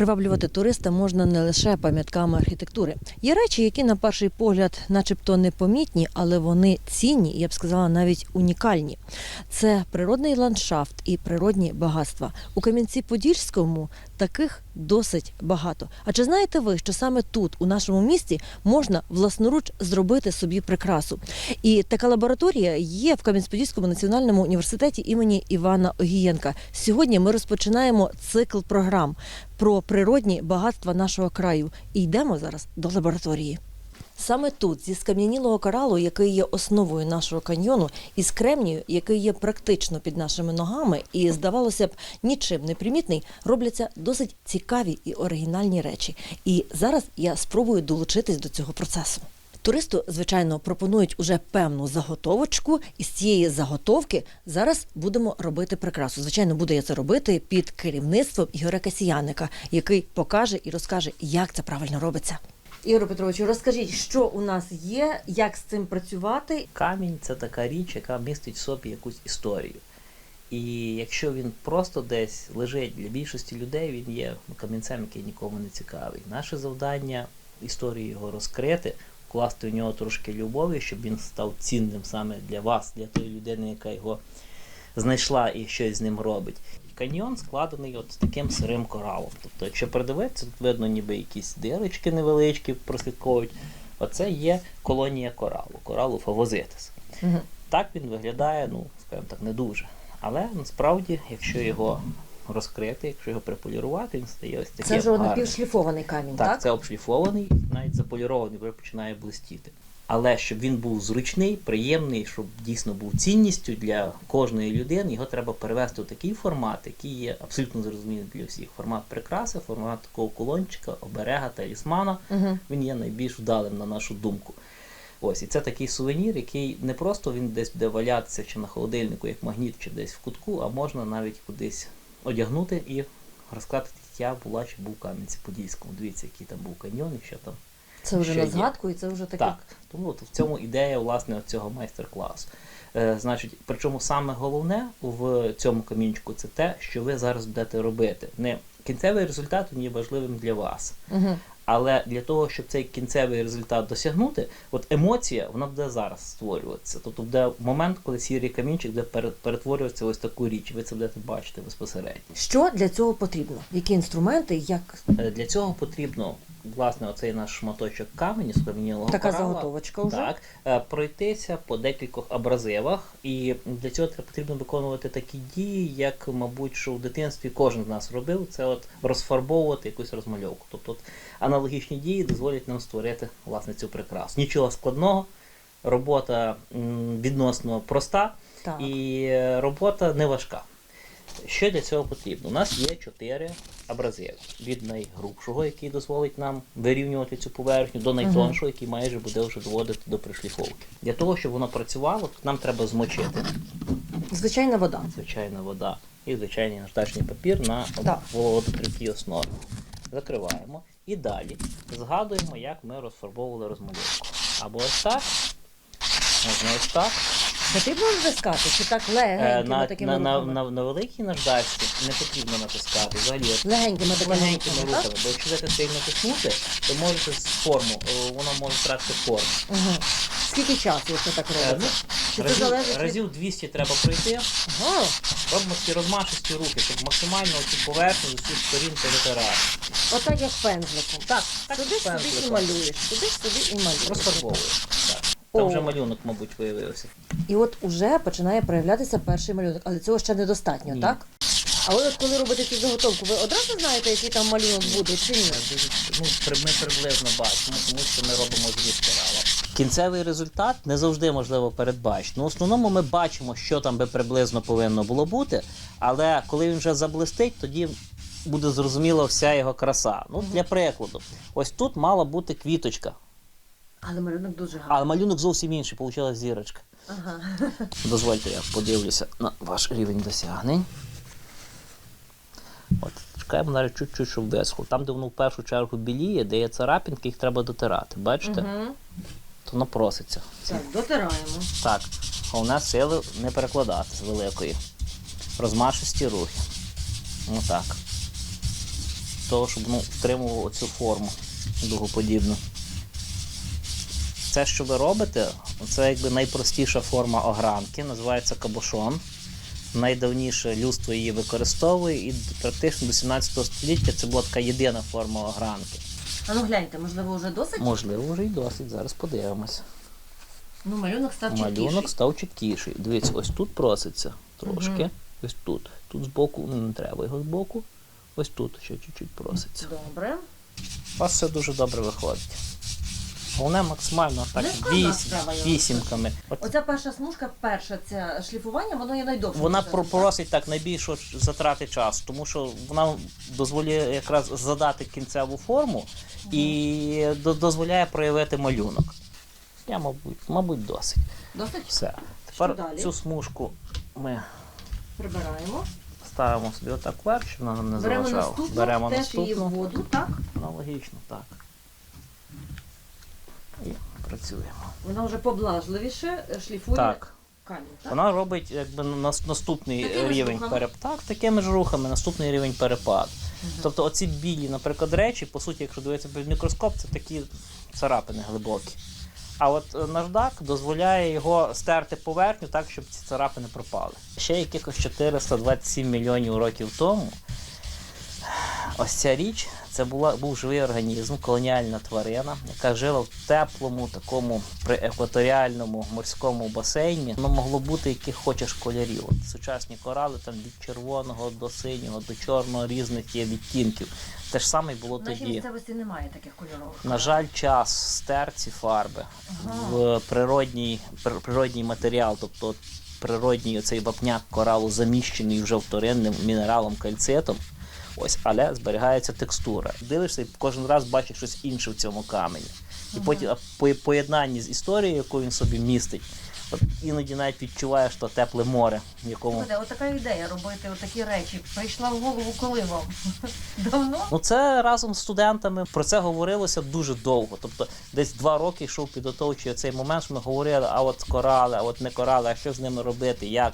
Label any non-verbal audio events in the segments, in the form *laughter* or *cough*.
Приваблювати туриста можна не лише пам'ятками архітектури. Є речі, які на перший погляд, начебто, непомітні, але вони цінні, я б сказала, навіть унікальні. Це природний ландшафт і природні багатства. У Кам'янці-Подільському таких досить багато. А чи знаєте ви, що саме тут, у нашому місті, можна власноруч зробити собі прикрасу? І така лабораторія є в Кам'янець-Подільському національному університеті імені Івана Огієнка. Сьогодні ми розпочинаємо цикл програм про природні багатства нашого краю. І йдемо зараз до лабораторії. Саме тут, зі скам'янілого коралу, який є основою нашого каньйону, і з кремнію, який є практично під нашими ногами, і здавалося б, нічим не примітний, робляться досить цікаві і оригінальні речі. І зараз я спробую долучитись до цього процесу. Туристу, звичайно, пропонують уже певну заготовочку, і з цієї заготовки зараз будемо робити прикрасу. Звичайно, буду я це робити під керівництвом Ігоря Касіяника, який покаже і розкаже, як це правильно робиться. Ігор Петровичу, розкажіть, що у нас є, як з цим працювати. Камінь це така річ, яка містить в собі якусь історію. І якщо він просто десь лежить для більшості людей, він є камінцем, який нікому не цікавий. Наше завдання історію його розкрити, вкласти в нього трошки любові, щоб він став цінним саме для вас, для тої людини, яка його знайшла і щось з ним робить. Каньйон складений от з таким сирим коралом. Тобто, якщо придивитися, тут видно ніби якісь дирочки невеличкі прослідковують. Оце є колонія коралу, коралу фавозитис. Угу. Так він виглядає, ну, скажімо так, не дуже. Але насправді, якщо його розкрити, якщо його приполірувати, він стає ось таким Це вже гарним. напівшліфований камінь, Так, так? це обшліфований, навіть заполірований, вже починає блистіти. Але щоб він був зручний, приємний, щоб дійсно був цінністю для кожної людини, його треба перевести в такий формат, який є абсолютно зрозумілим для всіх. Формат прикраси, формат такого кулончика, оберега, талісмана. Угу. Він є найбільш вдалим на нашу думку. Ось, і це такий сувенір, який не просто він десь буде валятися чи на холодильнику, як магніт, чи десь в кутку, а можна навіть кудись одягнути і розказати, я була чи був в Кам'янці-Подільському. Дивіться, який там був каньйон і що там. Це вже на згадку, і це вже таке. Так, тому от в цьому ідея власне цього майстер-класу. Е, значить, причому саме головне в цьому камінчику це те, що ви зараз будете робити. Не кінцевий результат він є важливим для вас. Угу. Але для того, щоб цей кінцевий результат досягнути, от емоція вона буде зараз створюватися. Тобто буде момент, коли сірий камінчик буде пере- перетворюватися в ось таку річ. Ви це будете бачити безпосередньо. Що для цього потрібно? Які інструменти, як Е, Для цього потрібно власне оцей наш шматочок каменю з кам'янілого така коралу. заготовочка вже? Так, е, пройтися по декількох абразивах, і для цього потрібно виконувати такі дії, як, мабуть, що в дитинстві кожен з нас робив, це от розфарбовувати якусь розмальовку. Тобто от, аналогічні дії дозволять нам створити власне цю прикрасу. Нічого складного, робота м, відносно проста Так. і е, робота не важка. Що для цього потрібно? У нас є чотири абразиви. Від найгрубшого, який дозволить нам вирівнювати цю поверхню, до найтоншого, який майже буде вже доводити до пришліфовки. Для того, щоб воно працювало, нам треба змочити Звичайна вода. звичайна вода і звичайний наждачний папір на вологотримкій основі. Закриваємо і далі згадуємо, як ми розфарбовували розмальовку. Або ось так, можна ось так. Потрібно натискати, чи так Е, легенькими на, такими на, на, рухами? на, на великій наждачці не потрібно натискати. Взагалі, от Легенькими такими легенькими рухами, рухами, бо якщо будете сильно тиснути, то можете з форму, е, воно може втратити форму. Угу. Скільки часу це так Е, робиться? Чи це разів, залежить від... разів 200 треба пройти. Ага. Робимо такі розмашисті рухи, щоб максимально цю поверхню з усіх сторін повитирати. Отак як пензликом. Так, так Туди сюди і пензликом. малюєш, туди сюди і малюєш. Розфарбовуєш. Так. Там О. вже малюнок, мабуть, виявився. І от уже починає проявлятися перший малюнок, але цього ще недостатньо, Ні. так? А ви от коли робите цю заготовку, ви одразу знаєте, який там малюнок буде чи ні? Ну, при- ми приблизно бачимо, тому що ми робимо зріз корала. Кінцевий результат не завжди можливо передбачити. Ну, в основному ми бачимо, що там би приблизно повинно було бути, але коли він вже заблистить, тоді буде зрозуміла вся його краса. Ну, для прикладу, ось тут мала бути квіточка, Але малюнок дуже гарний. а малюнок зовсім інший, вийшла зірочка. Ага. Дозвольте, я подивлюся на ваш рівень досягнень. От, чекаємо навіть чуть-чуть, щоб висохло. Там, де воно в першу чергу біліє, де є царапінки, їх треба дотирати. Бачите? Угу. То воно проситься. Так, дотираємо. Так, головне сили не перекладати з великої. Розмашисті рухи. Отак. того, щоб воно втримувало цю форму дугоподібну. Це, що ви робите, це якби найпростіша форма огранки, називається кабошон. Найдавніше людство її використовує, і практично до 17 століття це була така єдина форма огранки. А ну гляньте, можливо, вже досить? Можливо, вже й досить. Зараз подивимося. Ну, малюнок став Малюнок чіткіший. став чіткіший. Дивіться, ось тут проситься трошки. Мгм. Ось тут. Тут збоку ну, не треба його збоку. Ось тут ще чуть-чуть проситься. Добре. У вас все дуже добре виходить. Головне максимально так я вісімками. От Оця перша смужка, перше це шліфування, воно є найдовше. вона про- просить так найбільше затрати часу, тому що вона дозволяє якраз задати кінцеву форму і до- дозволяє проявити малюнок. Я, мабуть, мабуть, досить. Досить Все. Тепер далі? цю смужку ми прибираємо. ставимо собі отак вверх, щоб вона нам не Беремо заважала. наступну, Беремо теж її в воду, так? Аналогічно, так. І працюємо. Вона вже поблажливіше е, шліфує Так. камінь, так? Вона робить якби нас- наступний Такими ж рівень рухами? Так, такими ж рухами, наступний рівень перепаду. Тобто оці білі, наприклад, речі, по суті, якщо дивитися під мікроскоп, це такі царапини глибокі. А от е, наждак дозволяє його стерти поверхню так, щоб ці царапини пропали. Ще якихось 427 мільйонів років тому ось ця річ це була, був живий організм, колоніальна тварина, яка жила в теплому, такому приекваторіальному морському басейні. Воно могло бути яких хочеш кольорів. От сучасні корали там від червоного до синього, до чорного різних є відтінків. Те ж саме було В нашій тоді. місцевості немає таких кольорових. На жаль, час стер ці фарби в природній, пр- природній матеріал, тобто природній оцей вапняк коралу заміщений вже вторинним мінералом кальцитом. Ось, але зберігається текстура. Дивишся і кожен раз бачиш щось інше в цьому камені. І потім по поєднанні з історією, яку він собі містить, от іноді навіть відчуваєш то тепле море, в якому Слухайте, отака ідея робити отакі речі прийшла в голову коли вам? *laughs* Давно? Ну, це разом з студентами про це говорилося дуже довго. Тобто, десь два роки йшов підготовчий цей момент, що ми говорили, а от корали, а от не корали, а що з ними робити, як.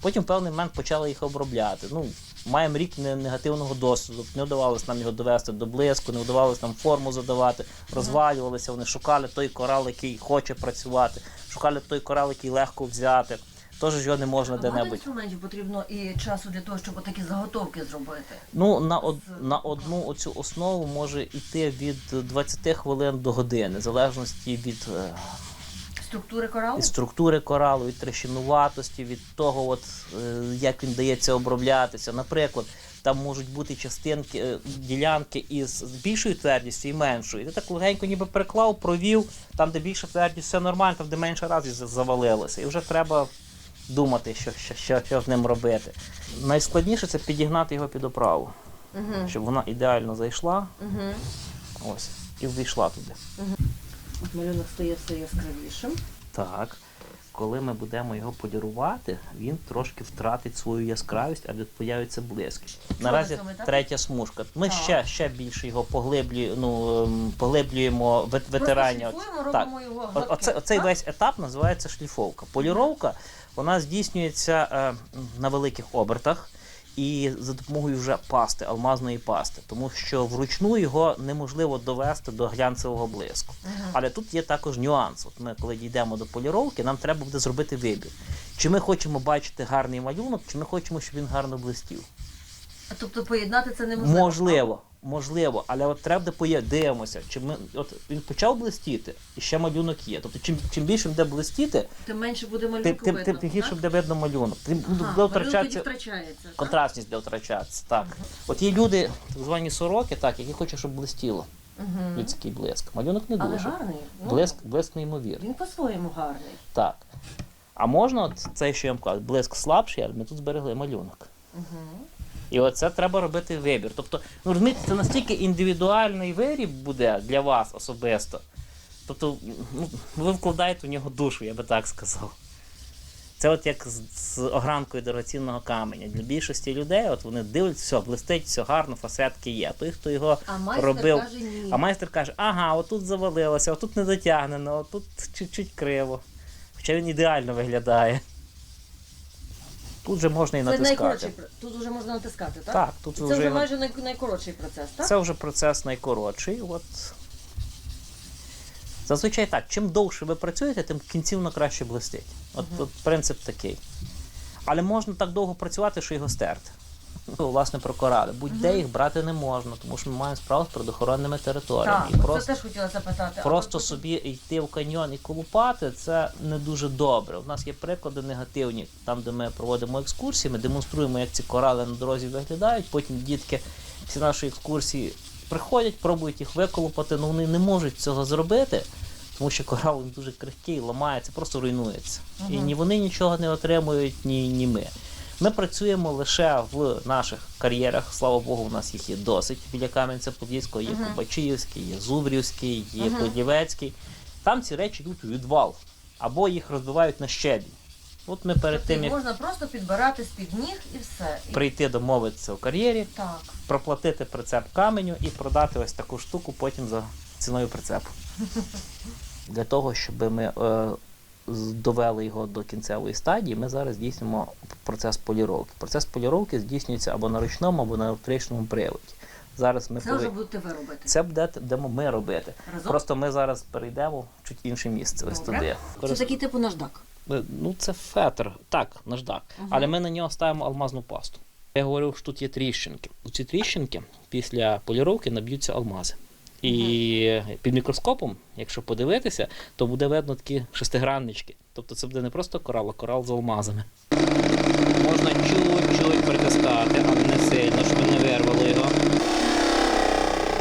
Потім в певний момент почали їх обробляти. Ну, маємо рік не- негативного досвіду. Не вдавалося нам його довести до блиску, не вдавалося нам форму задавати, розвалювалися, вони шукали той корал, який хоче працювати, шукали той корал, який легко взяти. Тож його не можна де-небудь. інструментів потрібно і часу для того, щоб такі заготовки зробити. Ну, на, од, на одну оцю основу може йти від 20 хвилин до години, в залежності від, е, Структури коралу? від структури коралу, від трещинуватості, від того, от, е, як він дається оброблятися. Наприклад, там можуть бути частинки, е, ділянки із більшою твердістю і меншою. І ти так легенько ніби приклав, провів, там, де більша твердість, все нормально, там, де менше разів завалилося. І вже треба думати, що, що, що, що з ним робити. Найскладніше це підігнати його під оправу Угу. щоб вона ідеально зайшла Угу. ось, і ввійшла туди. От малюнок стає все яскравішим. Так. Коли ми будемо його полірувати, він трошки втратить свою яскравість, а появиться блиск. Наразі третя смужка. Ми Так. ще, ще більше його поглиблюємо, ну, ем, поглиблюємо вет- витирання. Так. його гладким, Оце, оцей так? весь етап називається шліфовка. Поліровка вона здійснюється е, на великих обертах і за допомогою вже пасти, алмазної пасти, тому що вручну його неможливо довести до глянцевого блиску. Але тут є також нюанс. От ми, коли дійдемо до поліровки, нам треба буде зробити вибір. Чи ми хочемо бачити гарний малюнок, чи ми хочемо, щоб він гарно блистів. А Тобто поєднати це неможливо. Можливо, можливо, але от треба поє- дивимося, чи ми от він почав блистіти, і ще малюнок є. Тобто, чим, чим більше буде блистіти, Тим менше буде тим, тим, тим, гірше буде видно малюнок. Тим Ага, буде втрачатися втрачається. контрастність буде втрачатися. Так. От є люди, так звані сороки, так, які хочуть, щоб блистіло. Мгм. Людський блиск. Малюнок не Але дуже. гарний. Ну, Блиск, блиск неймовірний. Він по-своєму гарний. Так. А можна, от цей, що я вам кажу, блиск слабший, але ми тут зберегли малюнок. Угу. І оце треба робити вибір. Тобто, ну розумієте, це настільки індивідуальний виріб буде для вас особисто. Тобто, ну, ви вкладаєте в нього душу, я би так сказав. Це от як з, з огранкою дорогоцінного каменя. Для більшості людей, от вони дивляться, все, блистить, все гарно, фасетки є. Той, хто його А майстер робив. каже ні. А майстер каже, ага, отут завалилося, отут не дотягнено, отут чуть-чуть криво. Хоча він ідеально виглядає. Тут вже можна і Це найкоротший натискати. тут вже можна натискати, так? Так, тут Це вже, вже майже най- найкоротший процес, так? це вже процес найкоротший. От. Зазвичай так, чим довше ви працюєте, тим кінцівно краще блистить. От, от принцип такий. Але можна так довго працювати, що його стерти. Ну, власне, про корали. Будь-де їх брати не можна, тому що ми маємо справу з природоохоронними територіями. Так, і просто це теж хотіла запитати. Просто А собі йти в каньйон і колупати це не дуже добре. У нас є приклади негативні, там, де ми проводимо екскурсії, ми демонструємо, як ці корали на дорозі виглядають. Потім дітки після нашої екскурсії приходять, пробують їх виколупати, але вони не можуть цього зробити, тому що корал він дуже крихкий, ламається, просто руйнується. І ні вони нічого не отримують, ні, ні ми. Ми працюємо лише в наших кар'єрах. Слава Богу, у нас їх є досить. Біля Кам'янця-Подільського є Купачиївський, є Зубрівський, є Подівецький. Там ці речі йдуть у відвал або їх розбивають на щебінь. От ми перед Тобто тим, як можна просто підбирати з-під ніг і все. Прийти домовитися у кар'єрі, Так. проплатити прицеп каменю і продати ось таку штуку потім за ціною прицепу. *laughs* Для того, щоб ми е, з- довели його до кінцевої стадії, ми зараз здійснюємо процес поліровки. Процес поліровки здійснюється або на ручному, або на електричному приводі. Зараз ми Це вже будете ви робити. Це буде будемо ми робити. Разом? Просто ми зараз перейдемо в чуть інше місце. Ось туди. Це такий типу наждак. Е, Ну, це фетр, так, наждак. Але ми на нього ставимо алмазну пасту. Я говорив, що тут є тріщинки. У ці тріщинки після поліровки наб'ються алмази. І під мікроскопом, якщо подивитися, то буде видно такі шестиграннички. Тобто це буде не просто корал, а корал з алмазами. Можна чуть-чуть притискати, але не сильно, щоб не вирвало його.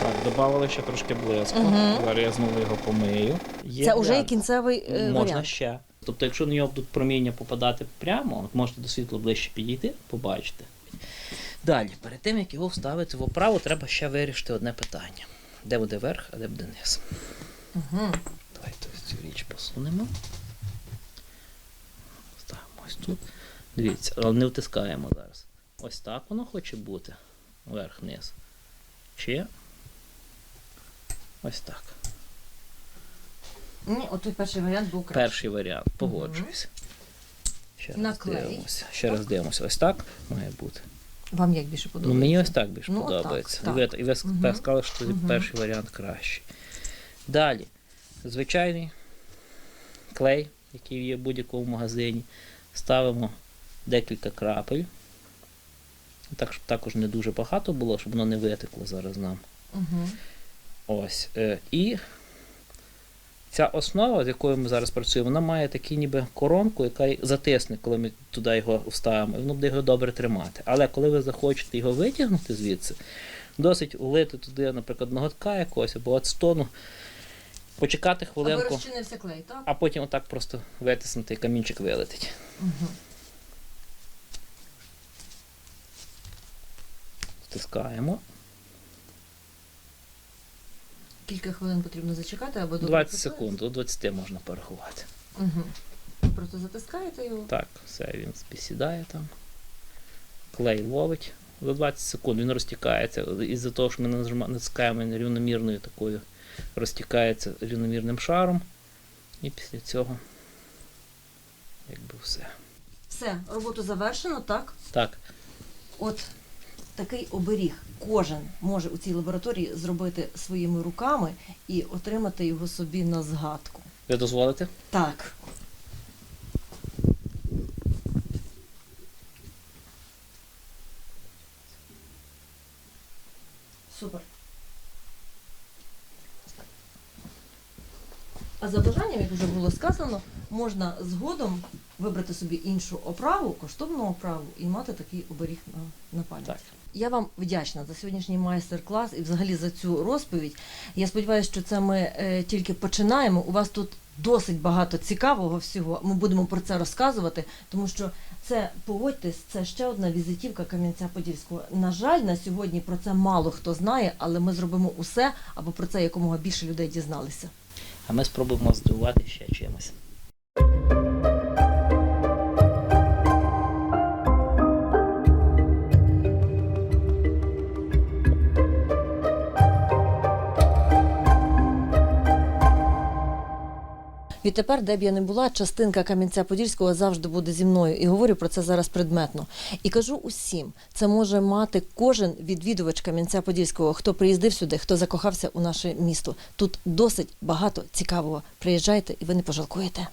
Так, додали ще трошки блиску. Зараз я його помию. Є Це вже варіант. кінцевий е, Можна варіант. ще. Тобто, якщо на нього будуть проміння попадати прямо, от можете до світла ближче підійти, побачите. Далі, перед тим як його вставити в оправу, треба ще вирішити одне питання: де буде верх, а де буде низ. Угу. Давайте ось цю річ посунемо. Ставимо ось тут. Дивіться, але не втискаємо зараз. Ось так воно хоче бути. Верх-низ. Чи ось так. Ні, от той перший варіант був краще. Перший варіант, погоджуюсь. Ще раз Наклей. дивимося. Ще раз дивимося. Ось так має бути. Вам як більше Ну, подобається? мені ось так більше Ну, подобається. так, ви, так. і ви Мгм. так сказали, що Мгм. перший варіант кращий. Далі. Звичайний клей, який є в будь-якому магазині. Ставимо декілька крапель. Так, щоб також не дуже багато було, щоб воно не витекло зараз нам. Угу. Ось. Е, і ця основа, з якою ми зараз працюємо, вона має таку ніби коронку, яка затисне, коли ми туди його вставимо, і воно буде його добре тримати. Але коли ви захочете його витягнути звідси, досить улити туди, наприклад, ноготка якогось або ацтону, почекати хвилинку, розчинився клей, так? а потім отак просто витиснути і камінчик вилетить. Угу. Стискаємо. Кілька хвилин потрібно зачекати, аби добре 20 секунд, до 20 можна порахувати. Угу. Просто затискаєте його. Так, все, він спісідає там. Клей ловить за 20 секунд, він розтікається. Із-за того, що ми натискаємо рівномірною такою, розтікається рівномірним шаром. І після цього якби все. Все, роботу завершено, так? Так, От такий оберіг кожен може у цій лабораторії зробити своїми руками і отримати його собі на згадку. ви дозволите? Так. Супер. А за бажанням, як вже було сказано, можна згодом вибрати собі іншу оправу, коштовну оправу і мати такий оберіг на, на пам'ять. Так. Я вам вдячна за сьогоднішній майстер-клас і взагалі за цю розповідь. Я сподіваюся, що це ми е, тільки починаємо. У вас тут досить багато цікавого всього. Ми будемо про це розказувати, тому що це погодьтесь, це ще одна візитівка Кам'янця-Подільського. На жаль, на сьогодні про це мало хто знає, але ми зробимо усе, аби про це якомога більше людей дізналися. А ми спробуємо здивувати ще чимось. Відтепер, де б я не була, частинка Кам'янця Подільського завжди буде зі мною. І говорю про це зараз предметно. І кажу усім, це може мати кожен відвідувач Кам'янця Подільського, хто приїздив сюди, хто закохався у наше місто. Тут досить багато цікавого. Приїжджайте і ви не пожалкуєте.